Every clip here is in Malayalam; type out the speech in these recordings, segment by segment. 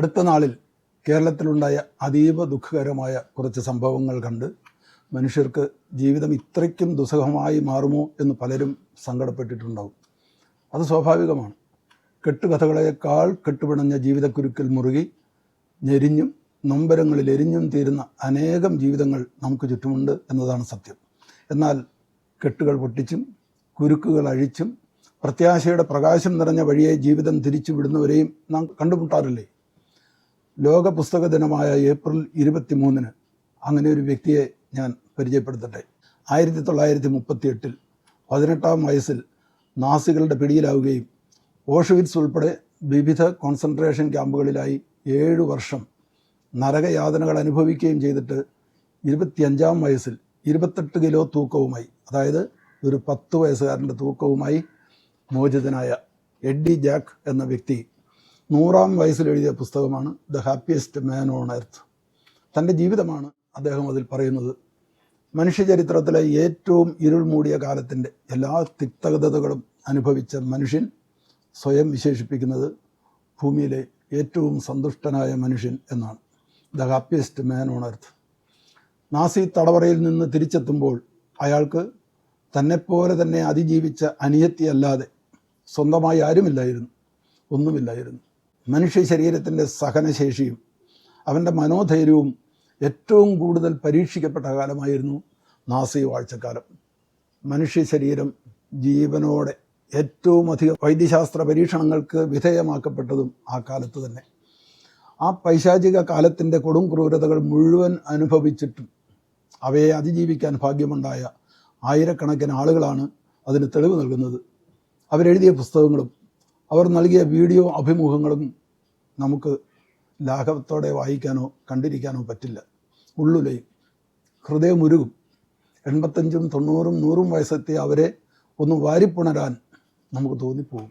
അടുത്ത നാളിൽ കേരളത്തിലുണ്ടായ അതീവ ദുഃഖകരമായ കുറച്ച് സംഭവങ്ങൾ കണ്ട് മനുഷ്യർക്ക് ജീവിതം ഇത്രയ്ക്കും ദുസ്സഹമായി മാറുമോ എന്ന് പലരും സങ്കടപ്പെട്ടിട്ടുണ്ടാവും. അത് സ്വാഭാവികമാണ്. കെട്ടുകഥകളേക്കാൾ കെട്ടുപിണഞ്ഞ ജീവിതക്കുരുക്കിൽ മുറുകി ഞെരിഞ്ഞും നൊമ്പരങ്ങളിൽ എരിഞ്ഞും തീരുന്ന അനേകം ജീവിതങ്ങൾ നമുക്ക് ചുറ്റുമുണ്ട് എന്നതാണ് സത്യം. എന്നാൽ കെട്ടുകൾ പൊട്ടിച്ചും കുരുക്കുകൾ അഴിച്ചും പ്രത്യാശയുടെ പ്രകാശം നിറഞ്ഞ വഴിയെ ജീവിതം തിരിച്ചുവിടുന്നവരെയും നാം കണ്ടുമുട്ടാറില്ലേ? ലോക പുസ്തക ദിനമായ ഏപ്രിൽ ഇരുപത്തി മൂന്നിന് അങ്ങനെ ഒരു വ്യക്തിയെ ഞാൻ പരിചയപ്പെടുത്തട്ടെ. ആയിരത്തി തൊള്ളായിരത്തി മുപ്പത്തി എട്ടിൽ പതിനെട്ടാം വയസ്സിൽ നാസികളുടെ പിടിയിലാവുകയും ഓഷവിറ്റ്സ് ഉൾപ്പെടെ വിവിധ കോൺസെൻട്രേഷൻ ക്യാമ്പുകളിലായി ഏഴു വർഷം നരകയാതനകൾ അനുഭവിക്കുകയും ചെയ്തിട്ട് ഇരുപത്തിയഞ്ചാം വയസ്സിൽ ഇരുപത്തെട്ട് കിലോ തൂക്കവുമായി അതായത് ഒരു പത്ത് വയസ്സുകാരന്റെ തൂക്കവുമായി മോചിതനായ എഡ്ഡി ജാക്ക് എന്ന വ്യക്തി നൂറാം വയസ്സിൽ എഴുതിയ പുസ്തകമാണ് the happiest man on earth. തന്റെ ജീവിതമാണ് അദ്ദേഹം അതിൽ പറയുന്നത്. മനുഷ്യചരിത്രത്തിലെ ഏറ്റവും ഇരുൾ മൂടിയ കാലത്തിന്റെ എല്ലാ തിക്തകതകളും അനുഭവിച്ച മനുഷ്യൻ സ്വയം വിശേഷിപ്പിക്കുന്നത് ഭൂമിയിലെ ഏറ്റവും സന്തുഷ്ടനായ മനുഷ്യൻ എന്നാണ്. The happiest man on earth. Nazi തടവറയിൽ നിന്ന് തിരിച്ചെത്തുമ്പോൾ അയാൾക്ക് തന്നെപ്പോലെ തന്നെ അതിജീവിച്ച അനിയത്തിയല്ലാതെ സ്വന്തമായി ആരുമില്ലായിരുന്നു ഒന്നുമില്ലായിരുന്നു. മനുഷ്യ ശരീരത്തിന്റെ സഹനശേഷിയും അവന്റെ മനോധൈര്യവും ഏറ്റവും കൂടുതൽ പരീക്ഷിക്കപ്പെട്ട കാലമായിരുന്നു നാസി വാഴ്ചക്കാലം. മനുഷ്യ ശരീരം ജീവനോടെ ഏറ്റവും അധികം വൈദ്യശാസ്ത്ര പരീക്ഷണങ്ങൾക്ക് വിധേയമാക്കപ്പെട്ടതും ആ കാലത്ത് തന്നെ. ആ പൈശാചിക കാലത്തിന്റെ കൊടും ക്രൂരതകൾ മുഴുവൻ അനുഭവിച്ചിട്ടും അവയെ അതിജീവിക്കാൻ ഭാഗ്യമുണ്ടായ ആയിരക്കണക്കിന് ആളുകളാണ് അതിന് തെളിവ് നൽകുന്നത്. അവരെഴുതിയ പുസ്തകങ്ങളും അവർ നൽകിയ വീഡിയോ അഭിമുഖങ്ങളും നമുക്ക് ലാഘവത്തോടെ വായിക്കാനോ കണ്ടിരിക്കാനോ പറ്റില്ല. ഉള്ളുലയും ഹൃദയമുരുകും. എൺപത്തഞ്ചും തൊണ്ണൂറും നൂറും വയസ്സെത്തിയ അവരെ ഒന്ന് വാരിപ്പുണരാൻ നമുക്ക് തോന്നിപ്പോകും.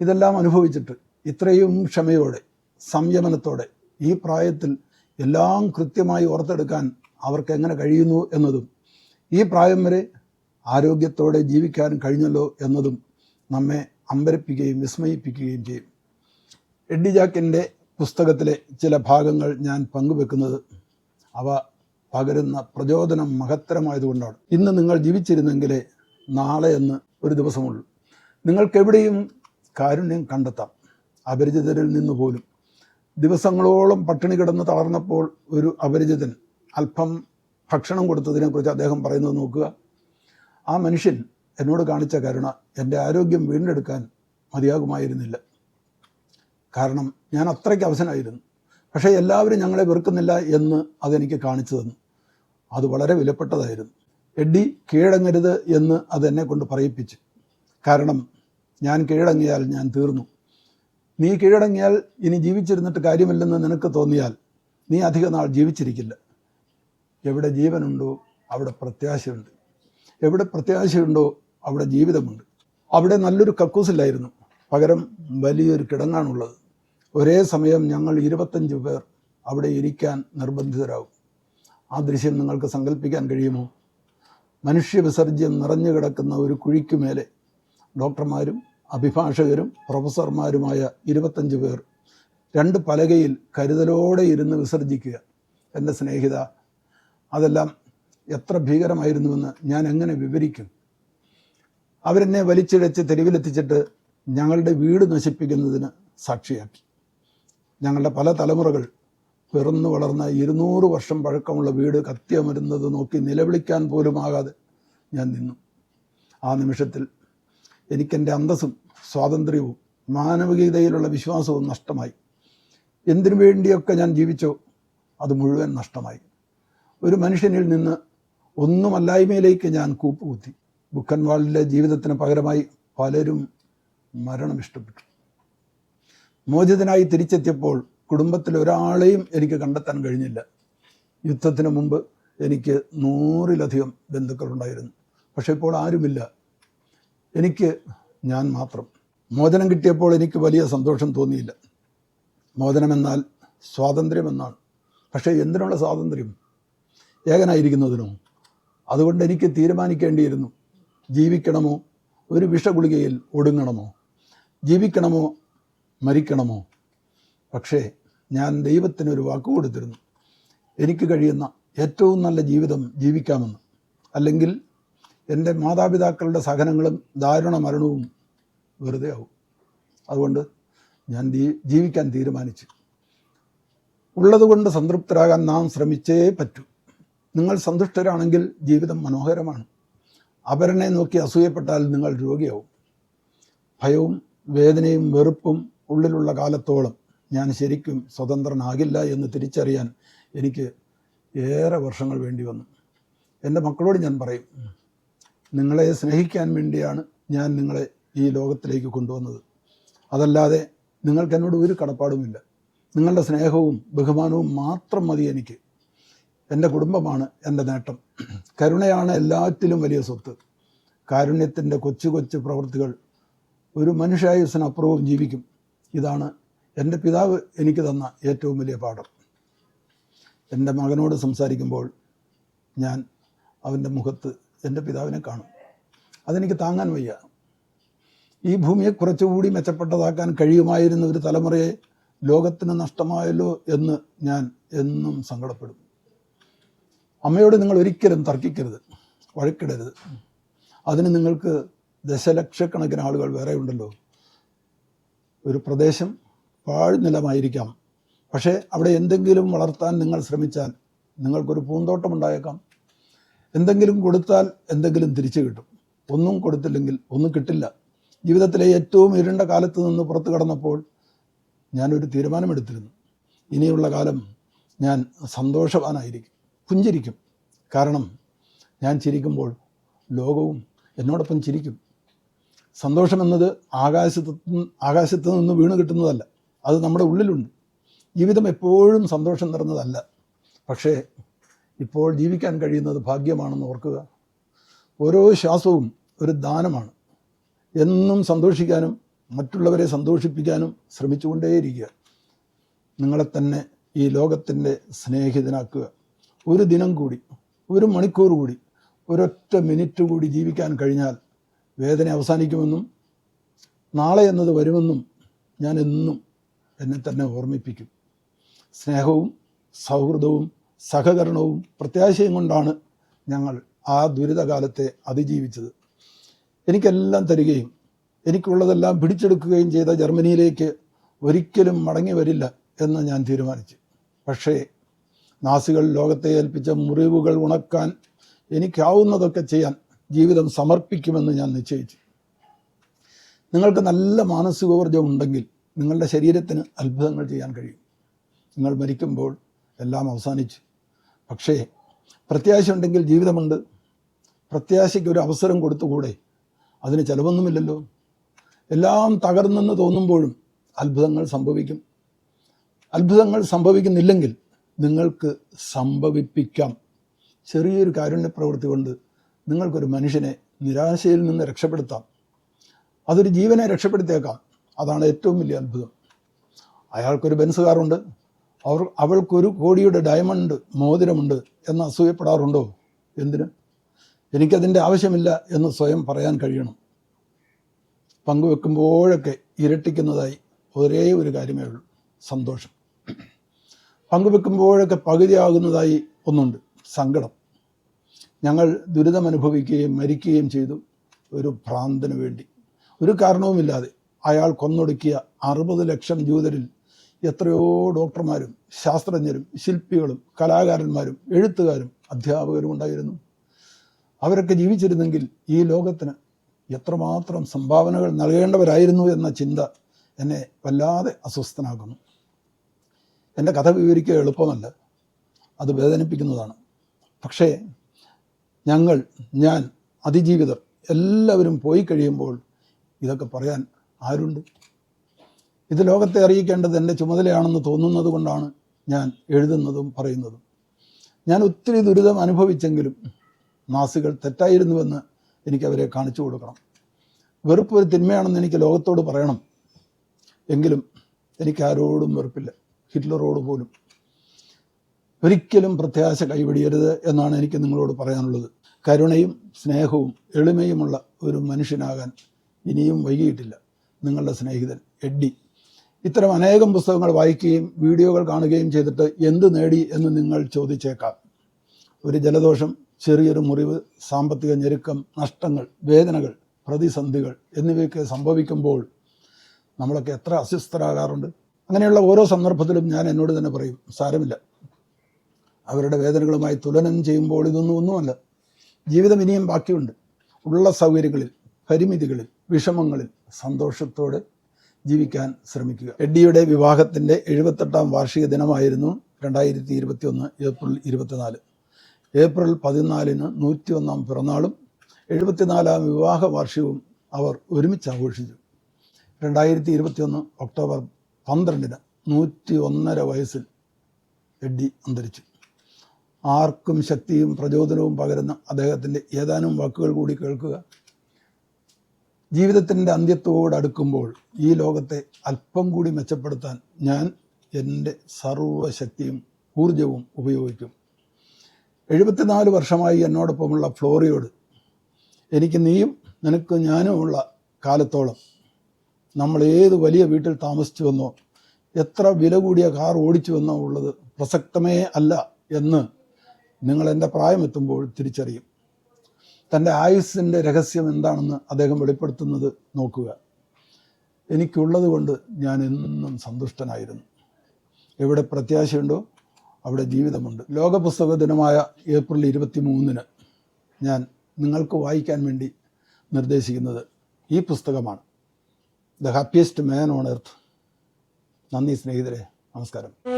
ഇതെല്ലാം അനുഭവിച്ചിട്ട് ഇത്രയും ക്ഷമയോടെ സംയമനത്തോടെ ഈ പ്രായത്തിൽ എല്ലാം കൃത്യമായി ഓർത്തെടുക്കാൻ അവർക്ക് എങ്ങനെ കഴിയുന്നു എന്നതും ഈ പ്രായം വരെ ആരോഗ്യത്തോടെ ജീവിക്കാൻ കഴിഞ്ഞല്ലോ എന്നതും നമ്മെ അമ്പരപ്പിക്കുകയും വിസ്മയിപ്പിക്കുകയും ചെയ്യും. എഡ്ഡി ജാക്കിന്റെ പുസ്തകത്തിലെ ചില ഭാഗങ്ങൾ ഞാൻ പങ്കുവെക്കുന്നത് അവ പകരുന്ന പ്രചോദനം മഹത്തരമായതുകൊണ്ടാണ്. ഇന്ന് നിങ്ങൾ ജീവിച്ചിരുന്നെങ്കിലേ നാളെ എന്ന് ഒരു ദിവസമുള്ളൂ. നിങ്ങൾക്കെവിടെയും കാരുണ്യം കണ്ടെത്താം. അപരിചിതരിൽ നിന്ന് പോലും. ദിവസങ്ങളോളം പട്ടിണി കിടന്ന് തളർന്നപ്പോൾ ഒരു അപരിചിതൻ അല്പം ഭക്ഷണം കൊടുത്തതിനെക്കുറിച്ച് അദ്ദേഹം പറയുന്നത് നോക്കുക. ആ മനുഷ്യൻ എന്നോട് കാണിച്ച കരുണ എന്റെ ആരോഗ്യം വീണ്ടെടുക്കാൻ മതിയാകുമായിരുന്നില്ല. കാരണം ഞാൻ അത്രയ്ക്ക് അവസനായിരുന്നു പക്ഷേ എല്ലാവരും ഞങ്ങളെ വെറുക്കുന്നില്ല എന്ന് അതെനിക്ക് കാണിച്ചു തന്നു. അത് വളരെ വിലപ്പെട്ടതായിരുന്നു. എഡ്ഡി കീഴടങ്ങരുത് എന്ന് അതെന്നെ കൊണ്ട് പറയിപ്പിച്ചു. കാരണം ഞാൻ കീഴടങ്ങിയാൽ ഞാൻ തീർന്നു. നീ കീഴടങ്ങിയാൽ ഇനി ജീവിച്ചിരുന്നിട്ട് കാര്യമില്ലെന്ന് നിനക്ക് തോന്നിയാൽ നീ അധിക നാൾ ജീവിച്ചിരിക്കില്ല. എവിടെ ജീവനുണ്ടോ അവിടെ പ്രത്യാശയുണ്ട്. എവിടെ പ്രത്യാശയുണ്ടോ അവിടെ ജീവിതമുണ്ട്. അവിടെ നല്ലൊരു കക്കൂസില്ലായിരുന്നു. പകരം വലിയൊരു കിടങ്ങാണുള്ളത്. ഒരേ സമയം ഞങ്ങൾ ഇരുപത്തഞ്ച് പേർ അവിടെ ഇരിക്കാൻ നിർബന്ധിതരാകും. ആ ദൃശ്യം നിങ്ങൾക്ക് സങ്കല്പിക്കാൻ കഴിയുമോ? മനുഷ്യ വിസർജ്യം നിറഞ്ഞു കിടക്കുന്ന ഒരു കുഴിക്കുമേലെ ഡോക്ടർമാരും അഭിഭാഷകരും പ്രൊഫസർമാരുമായ ഇരുപത്തഞ്ച് പേർ രണ്ട് പലകയിൽ കരുതലോടെ ഇരുന്ന് വിസർജിക്കുക. എന്റെ സ്നേഹിത അതെല്ലാം എത്ര ഭീകരമായിരുന്നുവെന്ന് ഞാൻ എങ്ങനെ വിവരിക്കും? അവരെന്നെ വലിച്ചിഴച്ച് തെരുവിലെത്തിച്ചിട്ട് ഞങ്ങളുടെ വീട് നശിപ്പിക്കുന്നതിന് സാക്ഷിയാക്കി. ഞങ്ങളുടെ പല തലമുറകൾ പിറന്നു വളർന്ന ഇരുന്നൂറ് വർഷം പഴക്കമുള്ള വീട് കത്തിയമരുന്നത് നോക്കി നിലവിളിക്കാൻ പോലും ആകാതെ ഞാൻ നിന്നു. ആ നിമിഷത്തിൽ എനിക്കെന്റെ അന്തസ്സും സ്വാതന്ത്ര്യവും മാനവികതയിലുള്ള വിശ്വാസവും നഷ്ടമായി. എന്തിനു വേണ്ടിയൊക്കെ ഞാൻ ജീവിച്ചോ അത് മുഴുവൻ നഷ്ടമായി. ഒരു മനുഷ്യനിൽ നിന്ന് ഒന്നുമല്ലായ്മയിലേക്ക് ഞാൻ കൂപ്പുകുത്തി. ബുക്കൻവാളിലെ ജീവിതത്തിന് പകരമായി പലരും മരണം ഇഷ്ടപ്പെട്ടു. മോചിതനായി തിരിച്ചെത്തിയപ്പോൾ കുടുംബത്തിൽ ഒരാളെയും എനിക്ക് കണ്ടെത്താൻ കഴിഞ്ഞില്ല. യുദ്ധത്തിന് മുമ്പ് എനിക്ക് നൂറിലധികം ബന്ധുക്കളുണ്ടായിരുന്നു. പക്ഷേ ഇപ്പോൾ ആരുമില്ല. എനിക്ക് ഞാൻ മാത്രം. മോചനം കിട്ടിയപ്പോൾ എനിക്ക് വലിയ സന്തോഷം തോന്നിയില്ല. മോചനമെന്നാൽ സ്വാതന്ത്ര്യമെന്നാണ്. പക്ഷേ എന്തിനുള്ള സ്വാതന്ത്ര്യം? ഏകനായിരിക്കുന്നതിനോ? അതുകൊണ്ട് എനിക്ക് തീരുമാനിക്കേണ്ടിയിരുന്നു. ജീവിക്കണമോ? ഒരു വിഷഗുളികയിൽ ഒടുങ്ങണമോ? ജീവിക്കണമോ? മരിക്കണമോ? പക്ഷേ ഞാൻ ദൈവത്തിനൊരു വാക്ക് കൊടുത്തിരുന്നു. എനിക്ക് കഴിയുന്ന ഏറ്റവും നല്ല ജീവിതം ജീവിക്കാമെന്ന്. അല്ലെങ്കിൽ എന്റെ മാതാപിതാക്കളുടെ സഹനങ്ങളും ദാരുണ മരണവും വെറുതെ ആവും. അതുകൊണ്ട് ഞാൻ ജീവിക്കാൻ തീരുമാനിച്ചു. ഉള്ളതുകൊണ്ട് സംതൃപ്തരാകാൻ നാം ശ്രമിച്ചേ പറ്റൂ. നിങ്ങൾ സന്തുഷ്ടരാണെങ്കിൽ ജീവിതം മനോഹരമാണ്. അപരനെ നോക്കി അസൂയപ്പെട്ടാൽ നിങ്ങൾ രോഗിയാവും. ഭയവും വേദനയും വെറുപ്പും ഉള്ളിലുള്ള കാലത്തോളം ഞാൻ ശരിക്കും സ്വതന്ത്രനാകില്ല എന്ന് തിരിച്ചറിയാൻ എനിക്ക് ഏറെ വർഷങ്ങൾ വേണ്ടി വന്നു. എന്റെ മക്കളോട് ഞാൻ പറയും നിങ്ങളെ സ്നേഹിക്കാൻ വേണ്ടിയാണ് ഞാൻ നിങ്ങളെ ഈ ലോകത്തിലേക്ക് കൊണ്ടുവന്നത്. അതല്ലാതെ നിങ്ങൾക്ക് എന്നോട് ഒരു കടപ്പാടുമില്ല. നിങ്ങളുടെ സ്നേഹവും ബഹുമാനവും മാത്രം മതി എനിക്ക്. എന്റെ കുടുംബമാണ് എന്റെ നേട്ടം. കരുണയാണ് എല്ലാറ്റിലും വലിയ സ്വത്ത്. കാരുണ്യത്തിന്റെ കൊച്ചു കൊച്ചു പ്രവൃത്തികൾ ഒരു മനുഷ്യായുസിനപ്പുറവും ജീവിക്കും. ഇതാണ് എന്റെ പിതാവ് എനിക്ക് തന്ന ഏറ്റവും വലിയ പാഠം. എന്റെ മകനോട് സംസാരിക്കുമ്പോൾ ഞാൻ അവന്റെ മുഖത്ത് എന്റെ പിതാവിനെ കാണും. അതെനിക്ക് താങ്ങാൻ വയ്യ. ഈ ഭൂമിയെ കുറച്ചുകൂടി മെച്ചപ്പെട്ടതാക്കാൻ കഴിയുമായിരുന്ന ഒരു തലമുറയെ ലോകത്തിന് നഷ്ടമായല്ലോ എന്ന് ഞാൻ എന്നും സങ്കടപ്പെടും. അമ്മയോട് നിങ്ങൾ ഒരിക്കലും തർക്കിക്കരുത്. വഴക്കിടരുത്. അതിന് നിങ്ങൾക്ക് ദശലക്ഷക്കണക്കിന് ആളുകൾ വേറെ ഉണ്ടല്ലോ. ഒരു പ്രദേശം പാഴ്നിലമായിരിക്കാം. പക്ഷേ അവിടെ എന്തെങ്കിലും വളർത്താൻ നിങ്ങൾ ശ്രമിച്ചാൽ നിങ്ങൾക്കൊരു പൂന്തോട്ടം ഉണ്ടായേക്കാം എന്തെങ്കിലും കൊടുത്താൽ എന്തെങ്കിലും തിരിച്ചു കിട്ടും. ഒന്നും കൊടുത്തില്ലെങ്കിൽ ഒന്നും കിട്ടില്ല. ജീവിതത്തിലെ ഏറ്റവും ഇരുണ്ട കാലത്ത് നിന്ന് പുറത്തു കടന്നപ്പോൾ ഞാനൊരു തീരുമാനമെടുത്തിരുന്നു. ഇനിയുള്ള കാലം ഞാൻ സന്തോഷവാനായിരിക്കും. പുഞ്ചിരിക്കും. കാരണം ഞാൻ ചിരിക്കുമ്പോൾ ലോകവും എന്നോടൊപ്പം ചിരിക്കും. സന്തോഷമെന്നത് ആകാശത്ത് നിന്ന് ആകാശത്ത് നിന്ന് വീണ് കിട്ടുന്നതല്ല. അത് നമ്മുടെ ഉള്ളിലുണ്ട്. ജീവിതം എപ്പോഴും സന്തോഷം നിറഞ്ഞതല്ല. പക്ഷേ ഇപ്പോൾ ജീവിക്കാൻ കഴിയുന്നത് ഭാഗ്യമാണെന്ന് ഓർക്കുക. ഓരോ ശ്വാസവും ഒരു ദാനമാണ്. എന്നും സന്തോഷിക്കാനും മറ്റുള്ളവരെ സന്തോഷിപ്പിക്കാനും ശ്രമിച്ചുകൊണ്ടേയിരിക്കുക. നിങ്ങളെ തന്നെ ഈ ലോകത്തിന്റെ സ്നേഹിതനാക്കുക. ഒരു ദിനം കൂടി ഒരു മണിക്കൂർ കൂടി ഒരൊറ്റ മിനിറ്റ് കൂടി ജീവിക്കാൻ കഴിഞ്ഞാൽ വേദന അവസാനിക്കുമെന്നും നാളെ എന്നത് വരുമെന്നും ഞാൻ എന്നും എന്നെ തന്നെ ഓർമ്മിപ്പിക്കും. സ്നേഹവും സൗഹൃദവും സഹകരണവും പ്രത്യാശയും കൊണ്ടാണ് ഞങ്ങൾ ആ ദുരിതകാലത്തെ അതിജീവിച്ചത്. എനിക്കെല്ലാം തരികയും എനിക്കുള്ളതെല്ലാം പിടിച്ചെടുക്കുകയും ചെയ്ത ജർമ്മനിയിലേക്ക് ഒരിക്കലും മടങ്ങി വരില്ല എന്ന് ഞാൻ തീരുമാനിച്ചു. പക്ഷേ നാസികൾ ലോകത്തെ ഏൽപ്പിച്ച മുറിവുകൾ ഉണക്കാൻ എനിക്കാവുന്നതൊക്കെ ചെയ്യാൻ ജീവിതം സമർപ്പിക്കുമെന്ന് ഞാൻ നിശ്ചയിച്ചു. നിങ്ങൾക്ക് നല്ല മാനസികോർജം ഉണ്ടെങ്കിൽ നിങ്ങളുടെ ശരീരത്തിന് അത്ഭുതങ്ങൾ ചെയ്യാൻ കഴിയും. നിങ്ങൾ മരിക്കുമ്പോൾ എല്ലാം അവസാനിച്ചു. പക്ഷേ പ്രത്യാശ ഉണ്ടെങ്കിൽ ജീവിതമുണ്ട്. പ്രത്യാശയ്ക്ക് ഒരു അവസരം കൊടുത്തുകൂടെ? അതിന് ചിലവൊന്നുമില്ലല്ലോ. എല്ലാം തകർന്നെന്ന് തോന്നുമ്പോഴും അത്ഭുതങ്ങൾ സംഭവിക്കും. അത്ഭുതങ്ങൾ സംഭവിക്കുന്നില്ലെങ്കിൽ നിങ്ങൾക്ക് സംഭവിപ്പിക്കാം. ചെറിയൊരു കാരുണ്യ പ്രവൃത്തി കൊണ്ട് നിങ്ങൾക്കൊരു മനുഷ്യനെ നിരാശയിൽ നിന്ന് രക്ഷപ്പെടുത്താം. അതൊരു ജീവനെ രക്ഷപ്പെടുത്തിയേക്കാം. അതാണ് ഏറ്റവും വലിയ അത്ഭുതം. അയാൾക്കൊരു ബെൻസ് കാറുണ്ട് അവർ അവൾക്കൊരു കോടിയുടെ ഡയമണ്ട് മോതിരമുണ്ട് എന്ന് അസൂയപ്പെടാറുണ്ടോ? എന്തിന്? എനിക്കതിന്റെ ആവശ്യമില്ല എന്ന് സ്വയം പറയാൻ കഴിയണം. പങ്കുവെക്കുമ്പോഴൊക്കെ ഇരട്ടിക്കുന്നതായി ഒരേ ഒരു കാര്യമേ ഉള്ളൂ. സന്തോഷം. പങ്കുവെക്കുമ്പോഴൊക്കെ പകുതിയാകുന്നതായി ഒന്നുണ്ട്. സങ്കടം. ഞങ്ങൾ ദുരിതമനുഭവിക്കുകയും മരിക്കുകയും ചെയ്തു ഒരു ഭ്രാന്തന് വേണ്ടി. ഒരു കാരണവുമില്ലാതെ അയാൾ കൊന്നൊടുക്കിയ അറുപത് ലക്ഷം ജൂതരിൽ എത്രയോ ഡോക്ടർമാരും ശാസ്ത്രജ്ഞരും ശില്പികളും കലാകാരന്മാരും എഴുത്തുകാരും അധ്യാപകരും ഉണ്ടായിരുന്നു. അവരൊക്കെ ജീവിച്ചിരുന്നെങ്കിൽ ഈ ലോകത്തിന് എത്രമാത്രം സംഭാവനകൾ നൽകേണ്ടവരായിരുന്നു എന്ന ചിന്ത എന്നെ വല്ലാതെ അസ്വസ്ഥനാക്കുന്നു. എന്റെ കഥ വിവരിക്കുക എളുപ്പമല്ല. അത് വേദനിപ്പിക്കുന്നതാണ്. പക്ഷേ ഞങ്ങൾ ഞാൻ അതിജീവിതർ എല്ലാവരും പോയി കഴിയുമ്പോൾ ഇതൊക്കെ പറയാൻ ആരുണ്ട്? ഇത് ലോകത്തെ അറിയിക്കേണ്ടത് എന്റെ ചുമതലയാണെന്ന് തോന്നുന്നത് കൊണ്ടാണ് ഞാൻ എഴുതുന്നതും പറയുന്നതും. ഞാൻ ഒത്തിരി ദുരിതം അനുഭവിച്ചെങ്കിലും നാസികൾ തെറ്റായിരുന്നുവെന്ന് എനിക്ക് അവരെ കാണിച്ചു കൊടുക്കണം. വെറുപ്പ് ഒരു തിന്മയാണെന്ന് എനിക്ക് ലോകത്തോട് പറയണം. എങ്കിലും എനിക്കാരോടും വെറുപ്പില്ല. ഹിറ്റ്ലറോട് പോലും. ഒരിക്കലും പ്രത്യാശ കൈവിടിയരുത് എന്നാണ് എനിക്ക് നിങ്ങളോട് പറയാനുള്ളത്. കരുണയും സ്നേഹവും എളിമയുമുള്ള ഒരു മനുഷ്യനാകാൻ ഇനിയും വൈകിയിട്ടില്ല. നിങ്ങളുടെ സ്നേഹിതൻ എഡ്ഡി. ഇത്തരം അനേകം പുസ്തകങ്ങൾ വായിക്കുകയും വീഡിയോകൾ കാണുകയും ചെയ്തിട്ട് എന്ത് നേടി എന്ന് നിങ്ങൾ ചോദിച്ചേക്കാം. ഒരു ജലദോഷം ചെറിയൊരു മുറിവ് സാമ്പത്തിക ഞെരുക്കം നഷ്ടങ്ങൾ വേദനകൾ പ്രതിസന്ധികൾ എന്നിവയൊക്കെ സംഭവിക്കുമ്പോൾ നമ്മളൊക്കെ എത്ര അസ്വസ്ഥരാകാറുണ്ട്. അങ്ങനെയുള്ള ഓരോ സന്ദർഭത്തിലും ഞാൻ എന്നോട് തന്നെ പറയും സാരമില്ല. അവരുടെ വേദനകളുമായി തുലനം ചെയ്യുമ്പോൾ ഇതൊന്നും ഒന്നുമല്ല. ജീവിതം ഇനിയും ബാക്കിയുണ്ട്. ഉള്ള സൗകര്യങ്ങളിൽ പരിമിതികളിൽ വിഷമങ്ങളിൽ സന്തോഷത്തോടെ ജീവിക്കാൻ ശ്രമിക്കുക. എഡ്ഡിയുടെ വിവാഹത്തിന്റെ എഴുപത്തെട്ടാം വാർഷിക ദിനമായിരുന്നു രണ്ടായിരത്തി ഇരുപത്തി ഒന്ന് ഏപ്രിൽ ഇരുപത്തിനാല്. ഏപ്രിൽ പതിനാലിന് നൂറ്റി ഒന്നാം പിറന്നാളും എഴുപത്തിനാലാം വിവാഹ വാർഷികവും അവർ ഒരുമിച്ച് ആഘോഷിച്ചു. രണ്ടായിരത്തി ഇരുപത്തിയൊന്ന് ഒക്ടോബർ പന്ത്രണ്ടിന് നൂറ്റി ഒന്നര വയസ്സിൽ എഡ്ഡി അന്തരിച്ചു. ആർക്കും ശക്തിയും പ്രചോദനവും പകരുന്ന അദ്ദേഹത്തിന്റെ ഏതാനും വാക്കുകൾ കൂടി കേൾക്കുക. ജീവിതത്തിന്റെ അന്ത്യത്തോടടുക്കുമ്പോൾ ഈ ലോകത്തെ അല്പം കൂടി മെച്ചപ്പെടുത്താൻ ഞാൻ എന്റെ സർവശക്തിയും ഊർജവും ഉപയോഗിക്കും. എഴുപത്തിനാല് വർഷമായി എന്നോടൊപ്പമുള്ള ഫ്ലോറിയോട് എനിക്ക് നീയും നിനക്ക് ഞാനുമുള്ള കാലത്തോളം നമ്മൾ ഏത് വലിയ വീട്ടിൽ താമസിച്ചു വന്നോ എത്ര വില കൂടിയ കാർ ഓടിച്ചു വന്നോ ഉള്ളത് പ്രസക്തമേ അല്ല എന്ന് നിങ്ങൾ എന്റെ പ്രായമെത്തുമ്പോൾ തിരിച്ചറിയും. തന്റെ ആയുസ്സിന്റെ രഹസ്യം എന്താണെന്ന് അദ്ദേഹം വെളിപ്പെടുത്തുന്നത് നോക്കുക. എനിക്കുള്ളത് കൊണ്ട് ഞാൻ എന്നും സന്തുഷ്ടനായിരുന്നു. എവിടെ പ്രത്യാശയുണ്ടോ അവിടെ ജീവിതമുണ്ട്. ലോക പുസ്തക ദിനമായ ഏപ്രിൽ ഇരുപത്തി മൂന്നിന് ഞാൻ നിങ്ങൾക്ക് വായിക്കാൻ വേണ്ടി നിർദ്ദേശിക്കുന്നത് ഈ പുസ്തകമാണ്. The happiest man on earth. നന്ദി സ്നേഹിതരെ. നമസ്കാരം.